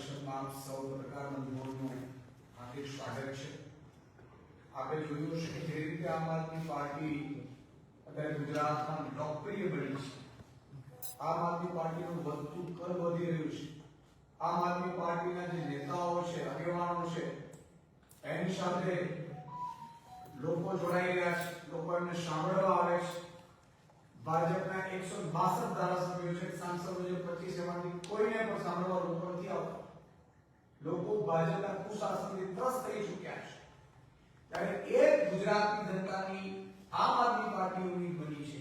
પરિષદમાં સૌ પત્રકાર બંધુઓનું હાર્દિક સ્વાગત છે. આપણે જોયું છે કે જે રીતે આમ આદમી પાર્ટી અત્યારે ગુજરાતમાં લોકપ્રિય બની છે. આમ આદમી પાર્ટીનું વધતું કદ વધી રહ્યું છે. આમ આદમી પાર્ટીના જે નેતાઓ છે, આગેવાનો છે, એની સાથે લોકો જોડાઈ રહ્યા છે લોકો એમને સાંભળવા આવે છે. ભાજપના એકસો બાસઠ ધારાસભ્યો છે, સાંસદો જે પચીસ એમાંથી કોઈને પણ સાંભળવા લોકો નથી આવતા. લોકો ભાજપના કુશાસનથી ત્રસ્ત થઈ ચૂક્યા છે. ત્યારે એ ગુજરાતની જનતાની આમ આદમી પાર્ટી એવી બની છે.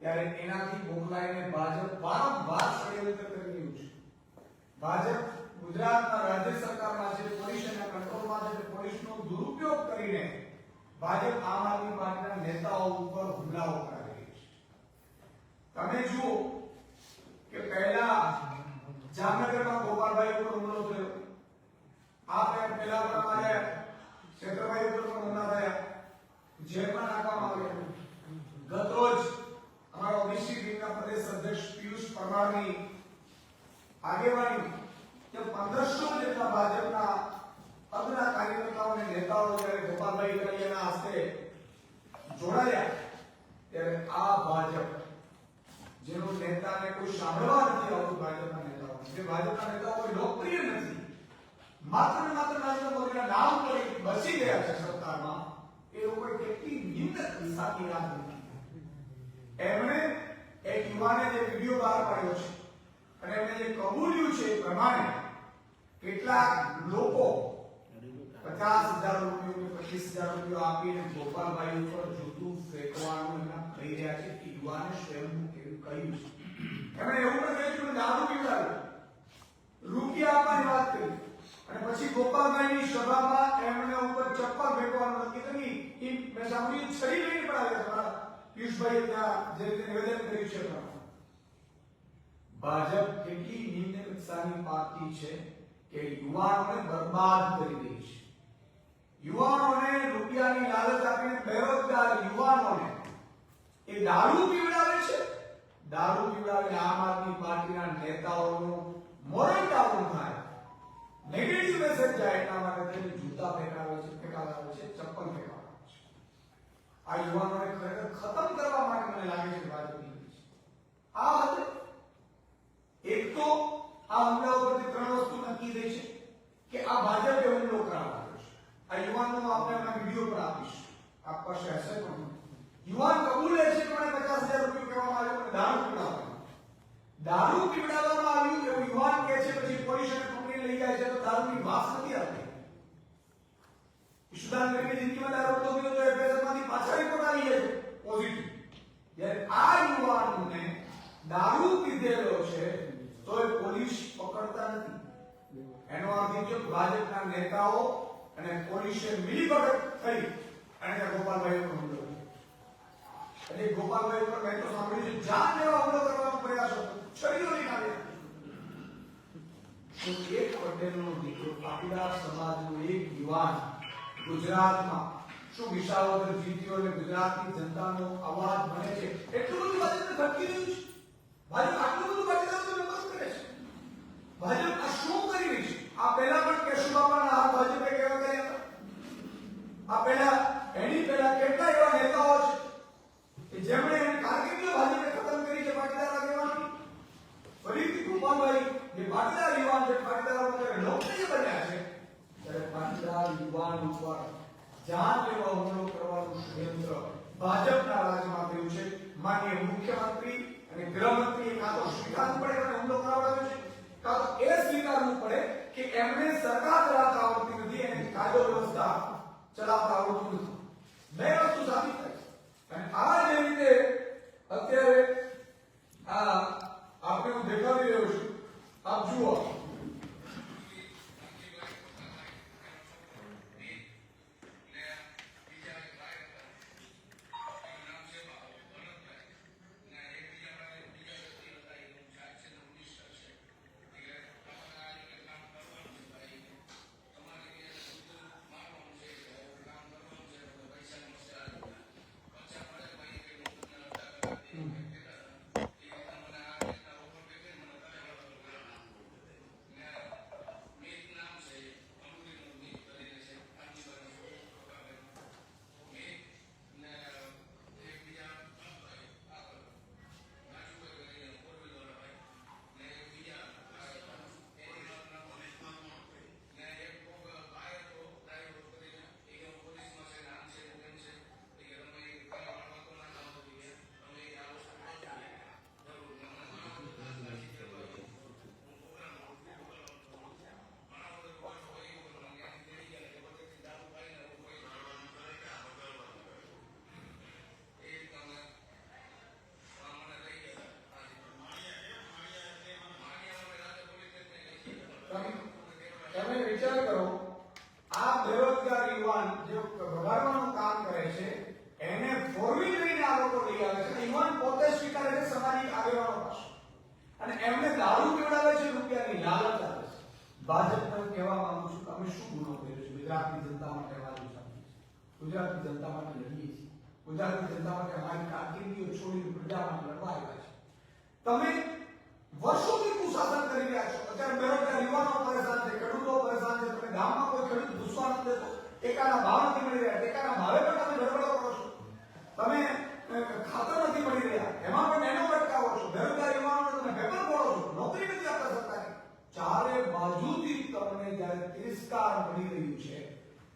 ત્યારે એનાથી મોકલાઈને ભાજપ વારંવાર ષડયંત્ર કરી રહ્યું છે. ભાજપ ગુજરાતના રાજ્ય સરકારમાં છે પોલીસના કંટ્રોલમાં છે પોલીસનો દુરુપયોગ કરીને ભાજપ આમ આદમી પાર્ટીના નેતાઓ ઉપર હુમલાઓ કરી રહી છે. તમે જુઓ કે પહેલા જામનગરમાં ગોપાલભાઈ ઉપર હુમલો થયો. આ પહે- પહેલા પ્રમાણે ક્ષેત્રભાઈ ઉપર પણ હુમલા થયા. પણ નાખવામાં આવ્યા ગત રોજ અમારા ઓબીસી વિંગના પ્રદેશ અધ્યક્ષ પિયુષ પરમારની આગેવાની કે પંદરસો જેટલા ભાજપના અગ્રણા કાર્યકર્તાઓ અને નેતાઓ જ્યારે ગોપાલભાઈ કડિયાના હસ્તે જોડાયા, ત્યારે આ ભાજપ, જેનો નેતાને કોઈ સાંભળવા નથી આવતું ભાજપના નેતાઓ. જે ભાજપના નેતાઓ કોઈ લોકપ્રિય નથી. માત્ર ને માત્ર નરેન્દ્ર મોદીના નામ પર બસી ગયા છે સત્તામાં એ લોકોએ કેટલી નિંદક દિશાની રાહ એમણે એક યુવાને જે વીડિયો બહાર પાડ્યો છે અને એમણે જે કબૂલ્યું છે એ પ્રમાણે કેટલાક લોકો પચાસ હજાર રૂપિયો કે પચીસ હજાર રૂપિયો આપીને ગોપાલભાઈ ઉપર જૂતું ફેંકવાનું એમના કહી રહ્યા છે કે યુવાને સ્વયં એવું કહ્યું છે એમણે એવું પણ કહ્યું કે દારૂ પીવડાવ્યું રૂપિયા આપવાની વાત કરી અને પછી ગોપાલભાઈની સભામાં એમણે ઉપર ચપ્પલ ફેંકવાનું નક્કી કરી મેં સાંભળ્યું છરી લઈને પણ આવ્યા હતા. પિયુષભાઈએ ત્યાં જે રીતે નિવેદન કર્યું છે ભાજપ કેટલી નિમ્નકક્ષાની પાર્ટી છે કે યુવાનોને બરબાદ કરી રહી છે. યુવાનોને રૂપિયાની લાલચ આપીને બેરોજગાર યુવાનોને એ દારૂ પીવડાવે છે? દારૂ પીવડાવીને આમ આદમી પાર્ટીના નેતાઓનું મોરલ નેગેટિવ મેસેજ જાય એટલા માટે તેને જૂતા ફેંકાવે છે ફેંકાવે છે, ચપ્પલ ફેંકાવે છે. આ યુવાનોને ખરેખર ખતમ કરવા માટે મને લાગે છે ભાજપની નીતિ છે. આ હદે એક તો આ હુમલા ઉપરથી ત્રણ વસ્તુ નક્કી થઈ છે કે આ ભાજપે હુમલો કરાવવાનો છે. આ યુવાનનો આપણે એમના વીડિયો પર આપીશ. આપ પાસે હશે પણ યુવાન કબૂલે છે કે મને પચાસ હજાર રૂપિયા કહેવામાં આવ્યો પણ દારૂ પીવડાવવામાં દારૂ પીવડાવવામાં આવ્યું એવું યુવાન કહે છે, પછી પોલીસ અને કંપની લઈ જાય છે તો દારૂની વાસ નથી આવતી. ઈશુદાન કરીને જિંદગીમાં દારૂ તો ગયો તો માંથી પાછા રિપોર્ટ આવી જાય પોઝિટિવ જ્યારે આ યુવાનને દારૂ પીધેલો છે, તો એ પોલીસ પકડતા નથી. એનો અર્થ એ કે ભાજપના નેતાઓ અને પોલીસે મિલીભગત થઈ અને ગોપાલભાઈ ઉપર હુમલો એટલે ગોપાલભાઈ ઉપર મેં તો સાંભળ્યું છે, જાન લેવા હુમલો કરવાનો પ્રયાસ હતો. છરીઓ તો એક પટેલનો દીકરો પાટીદાર સમાજનો એક યુવાન ગુજરાતમાં શું વિસાવદર જીત્યો અને ગુજરાતની જનતાનો અવાજ બને છે? એટલું બધું ભાજપને ધમકી રહ્યું છે. ભાજપ આટલું બધું પાટીદારોનો વિરોધ કરે છે. ભાજપ આ શું કરી રહી છે? આ પહેલા પણ કેશુબાપાના હાથ ભાજપે કેવા કર્યા આ પહેલા એની પહેલા કેટલા એવા નેતાઓ છે चलो ભાજપને હું કહેવા માંગુ છું કે અમે શું ગુનો કર્યો છે? ગુજરાતની જનતા માટે છીએ ગુજરાતની જનતા માટે લડીએ છીએ. ગુજરાતની જનતા માટે અમારી કારકિર્દીઓ છોડીને પ્રજા માટે લડવા આવ્યા છે. તમે વર્ષોથી કુશાસન કરી રહ્યા છો. અત્યારે બેરોજગાર યુવાનો પરેશાન છે, ખેડૂતો પરેશાન છે. તમે ગામમાં કોઈ ખેડૂત ઘૂસવા નથી દેતો. ટેકાના ભાવ નથી મળી રહ્યા. ટેકાના ભાવે પણ તમે ગડબડો કરો છો તમે અ, ખાતર નથી મળી રહ્યા એમાં પણ એનો અટકાવો છો બેરોજગાર યુવાનોને તમે પેપર ફોડો છો નોકરી નથી આપતા સરકારે ચારે બાજુથી તમને જ્યારે તિરસ્કાર મળી રહ્યું છે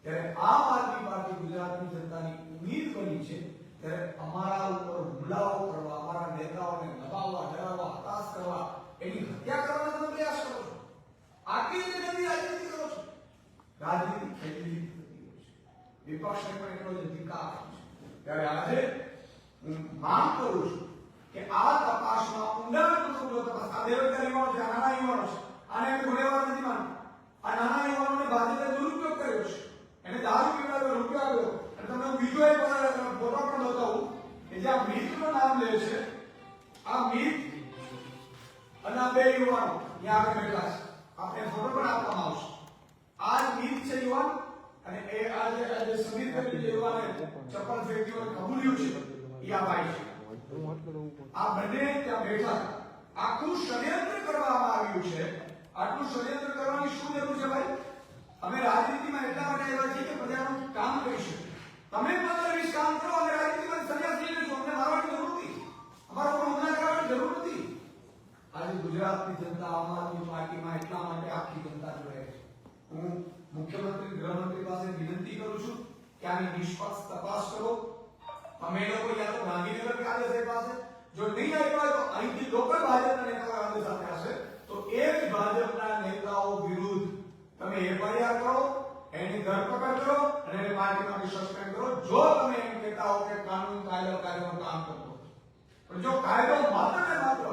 ત્યારે આમ આદમી પાર્ટી ગુજરાતની જનતાની ઉમ્મીદ બની છે ત્યારે અમારા ઉપર હુમલાઓ કરવા, અમારા નેતાઓને દબાવવા ડરાવવા, હતાશ કરવા, એની હત્યા કરવાનો તમે પ્રયાસ કરો છો. આટલી રીતે ગંદી રાજનીતિ કરો છો. રાજનીતિ ખેલની થતી હોય છે. વિપક્ષને પણ એટલો જ અધિકાર છે. ત્યારે આજે હું માંગ કરું છું કે આ તપાસમાં ઊંડાણપૂર્વક તપાસ આ બેરોજગાર યુવાનો છે, આ નાના યુવાનો છે. આને અમે ગુનેગાર નથી માનતા. આ નાના યુવાનોને ભાજપે દુરુપયોગ કર્યો છે. આ બંને ત્યાં બેઠા આખું ષડયંત્ર કરવામાં આવ્યું છે. આટલું ષડયંત્ર કરવાની શું જરૂર છે ભાઈ? અમે રાજનીતિમાં એટલા માટે આવ્યા છીએ કે પ્રજાનું કામ કરીશું તમે પંદર વીસ કામ કરો અને રાજનીતિમાં સંન્યાસ લઈ લેશો અમને મારવાની જરૂર નથી. અમારા પર હુમલા કરવાની જરૂર નથી. આજે ગુજરાતની જનતા, આમ આદમી પાર્ટીમાં એટલા માટે આખી જનતા જોડાય છે. હું મુખ્યમંત્રી, ગૃહમંત્રી પાસે વિનંતી કરું છું કે આની નિષ્પક્ષ તપાસ કરો. અમે લોકો યા તો ગાંધીનગર કે આદેશ પાસે જો નહીં આપ્યા હોય તો અહીંથી લોકલ ભાજપના નેતાઓ આદેશ આપ્યા છે તો એ જ ભાજપના નેતાઓ વિરુદ્ધ તમે એફઆઈઆર કરો, એની ધરપકડ કરો અને એને પાર્ટીમાંથી સસ્પેન્ડ કરો. જો તમે એમ કહેતા હો કે કાનૂન કાયદો કાયદાનું કામ કરતો હોય. પણ જો કાયદો માત્ર ને માત્ર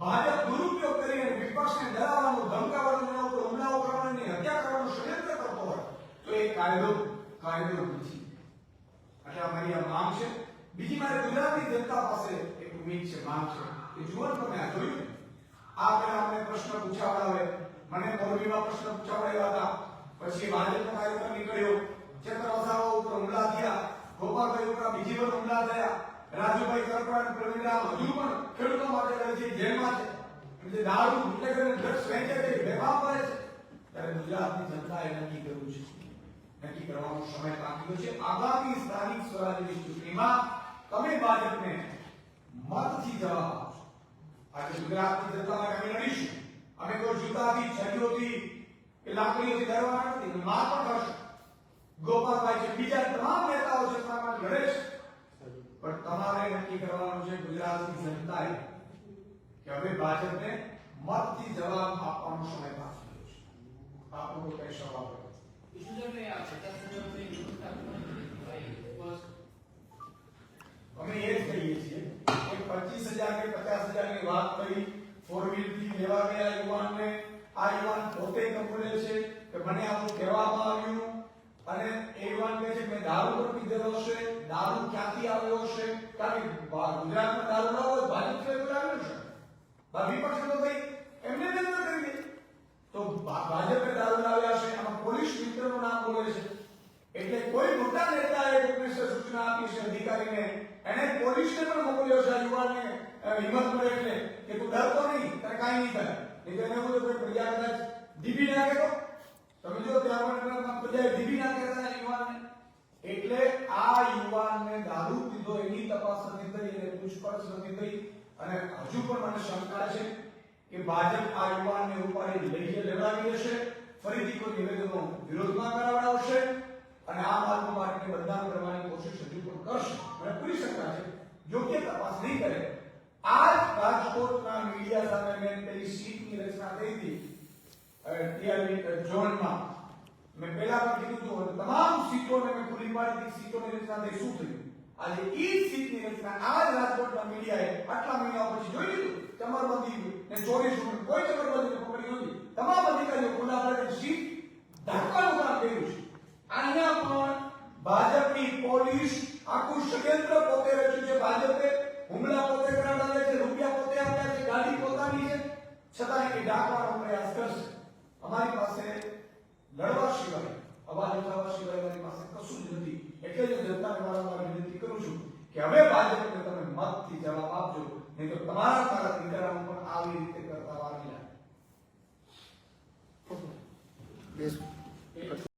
ભાજપ દુરુપયોગ કરી અને વિપક્ષને ડરાવવાનું, ધમકાવવાનું, એના ઉપર હુમલાઓ કરવાનું એની હત્યા કરવાનું ષડયંત્ર કરતો હોય, તો એ કાયદો કાયદો નથી. એટલે અમારી આ માંગ છે. બીજી મારે ગુજરાતની જનતા પાસે એક ઉમ્મીદ છે માંગ છે કે જુઓ ને તમે આ જોયું? ને? આ પેલા અમને પ્રશ્ન પૂછાવડાવે. મને મોરબીમાં પ્રશ્ન પૂછાવડાવ્યા હતા. પછી ભાજપનો કાર્યક્રમ નીકળ્યો. ચેતર વસાવા ઉપર હુમલા થયા. ગોપાલભાઈ ઉપર બીજી વાર હુમલા થયા. રાજુભાઈ કરપડા અને પ્રવીણરામ હજુ પણ ખેડૂતો માટે લડે છે, જેલમાં છે. એટલે દારૂ, એટલે કરીને ડ્રગ્સ વેચે છે બેફામ કરે છે. ત્યારે ગુજરાતની જનતાએ નક્કી કર્યું છે. નક્કી કરવાનો સમય બાકી છે. આગામી સ્થાનિક સ્વરાજ્યની ચૂંટણીમાં તમે ભાજપને મતથી જવાબ આપશો આજે ગુજરાતની જનતા માટે અમે લડીશું અમે કોઈ જૂતાથી છરીઓથી કે લાકડીઓથી ડરવાના નથી અમે માર પણ કરશું ગોપાલભાઈ છે બીજા તમામ નેતાઓ છે તમારા માટે લડે છે પણ તમારે નક્કી કરવાનું છે ગુજરાતની જનતાએ કે હવે ભાજપને મતથી જવાબ આપવાનો સમય બાકી છે આપણો કઈ સવાલ હોય ઈશ્વરને આ પચાસ હજારની વ્યવસ્થા કરવાની ભાઈ બસ અમે એ જ કહીએ છીએ કે પચીસ હજાર કે પચાસ હજારની વાત કરી. ફોર વ્હીલથી લેવા ગયા યુવાનને. આ યુવાન પોતે કબૂલે છે કે મને આવું કહેવામાં આવ્યું. અને એ યુવાન કહે છે મેં દારૂ પણ પીધેલો છે દારૂ ક્યાંથી આવ્યો હશે? કારણ કે ગુજરાતમાં દારૂ ના હોય, ભાજપ છે આવ્યું છે. બા- વિપક્ષ તો ભાઈ, એમને અંદર કરી દે. તો ભાજપે દારૂ લાવ્યા છે. આમાં પોલીસ મિત્રનું નામ બોલે છે. એટલે કોઈ મોટા નેતાએ કોંગ્રેસે સૂચના આપી છે, અધિકારીને. એને પોલીસને પણ મોકલ્યો છે યુવાનને. હિંમત મળે એટલે. કે તું ડરતો નહીં, તારે કાંઈ નહીં થાય. નહીં તો એને એવું કોઈ પ્રજા કદાચ દીપી નાખે તો તમે જો ત્યાં પણ પ્રજાએ ના નાખે હતા યુવાનને. એટલે આ યુવાનને દારૂ પીધો એની તપાસ નથી થઈ, એને પૂછપરછ નથી થઈ. અને હજુ પણ મને શંકા છે કે ભાજપ આ યુવાનને ઉપાડી લઈ લેવડાવી દેશે, ફરીથી કોઈ નિવેદનો વિરોધમાં કરાવડાવશે અને આ માર્ગ માટે બદનામ કરવાની કોશિશ હજુ પણ કરશે. મને પૂરી શકતા છે યોગ્ય તપાસ નહીં કરે. આ જ રાજકોટના મીડિયા સામે મેં પેલી સીટની રચના કરી હતી. ટીઆરબી ઝોનમાં. મેં પહેલા પણ કીધું હતું તમામ સીટોને મેં પૂરી પાડી હતી. સીટોની રચના થઈ. શું થયું? આજે ઈ સીટની રચના આ જ રાજકોટના મીડિયાએ આટલા મહિનાઓ પછી જોઈ લીધું. ચમરબંધી ને ચોરી શું? કોઈ ચમરબંધી પકડી નથી તમામ અધિકારીઓ ઢાંકવાનું કામ કર્યું છે. અહીંયા પણ ભાજપની પોલીસ આખું ષડયંત્ર પોતે રચ્યું છે. ભાજપે હુમલા પોતે કરાવડાવે છે, રૂપિયા પોતે આપ્યા છે, ગાડી પોતાની છે. છતાં એ ડાકવાનો પ્રયાસ કરશે. અમારી પાસે લડવા સિવાય અવાજ ઉઠાવવા સિવાય અમારી પાસે કશું જ નથી. એટલે જ જનતાને વારંવાર વિનંતી કરું છું કે હવે ભાજપને તમે મતથી જવાબ આપજો. નહીં તો તમારા તારા દીકરાઓ પણ આવી રીતે